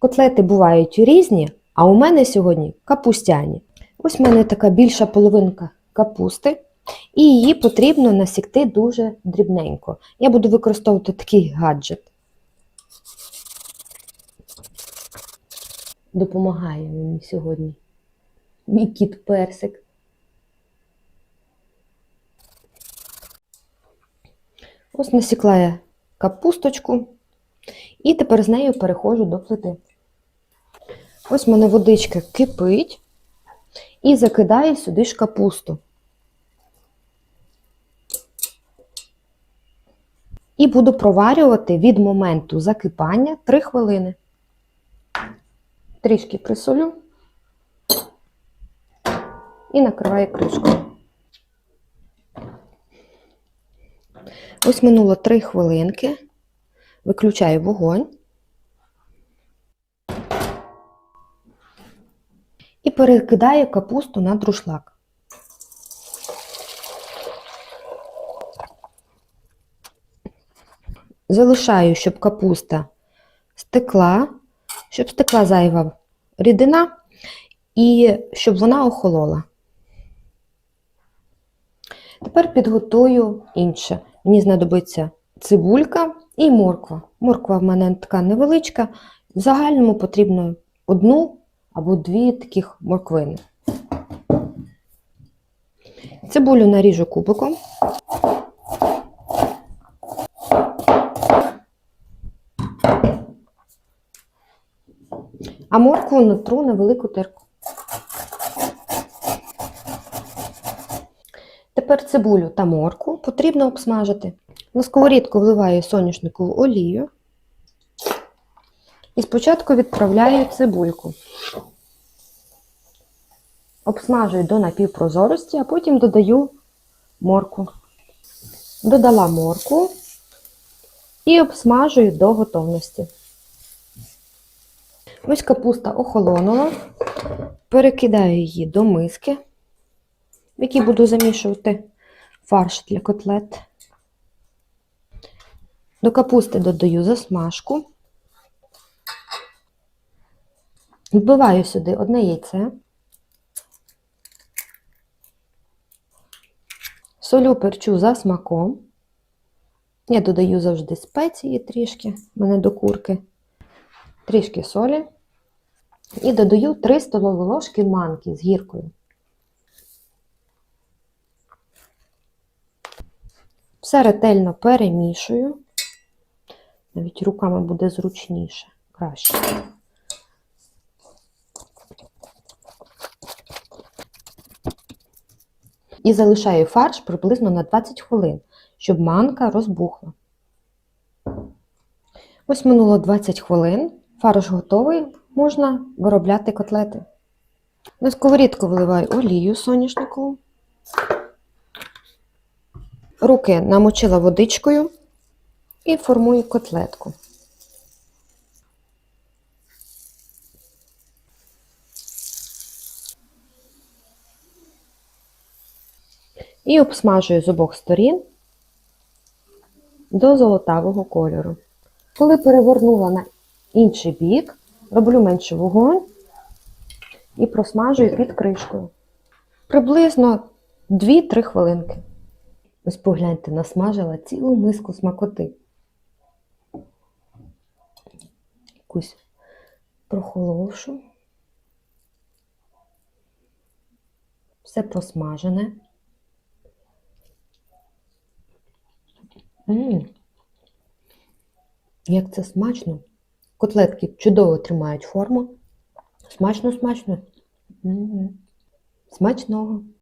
Котлети бувають різні, а у мене сьогодні капустяні. Ось в мене така більша половинка капусти, і її потрібно насікти дуже дрібненько. Я буду використовувати такий гаджет. Допомагає мені сьогодні мій кіт персик. Ось насікла я капусточку, і тепер з нею переходжу до плити. Ось в мене водичка кипить і закидаю сюди ж капусту. І буду проварювати від моменту закипання 3 хвилини. Трішки присолю і накриваю кришкою. Ось минуло 3 хвилинки. Виключаю вогонь. І перекидаю капусту на друшлак. Залишаю, щоб капуста стекла, щоб стекла зайва рідина і щоб вона охолола. Тепер підготую інше. Мені знадобиться цибулька і морква. Морква в мене така невеличка. В загальному потрібно одну або дві таких морквини. Цибулю наріжу кубиком. А моркву натру на велику терку. Тепер цибулю та моркву потрібно обсмажити. На сковорідку вливаю соняшникову олію і спочатку відправляю цибульку. Обсмажую до напівпрозорості, а потім додаю морку. Додала морку і обсмажую до готовності. Ось капуста охолонула, перекидаю її до миски, в якій буду замішувати фарш для котлет. До капусти додаю засмажку. Вбиваю сюди одне яйце. Солю перчу за смаком. Я додаю завжди спеції трішки, мене до курки, трішки солі. І додаю 3 столові ложки манки з гіркою. Все ретельно перемішую. Навіть руками буде зручніше, краще. І залишаю фарш приблизно на 20 хвилин, щоб манка розбухла. Ось минуло 20 хвилин, фарш готовий, можна виробляти котлети. На сковорідку виливаю олію соняшникову. Руки намочила водичкою і формую котлетку. І обсмажую з обох сторін до золотавого кольору. Коли перевернула на інший бік, роблю менше вогонь і просмажую під кришкою. Приблизно 2-3 хвилинки. Ось погляньте, насмажила цілу миску смакоти. Якусь прохоловшу. Все просмажене. М. Як це смачно. Котлетки чудово тримають форму. Смачно, смачно. М. Смачного.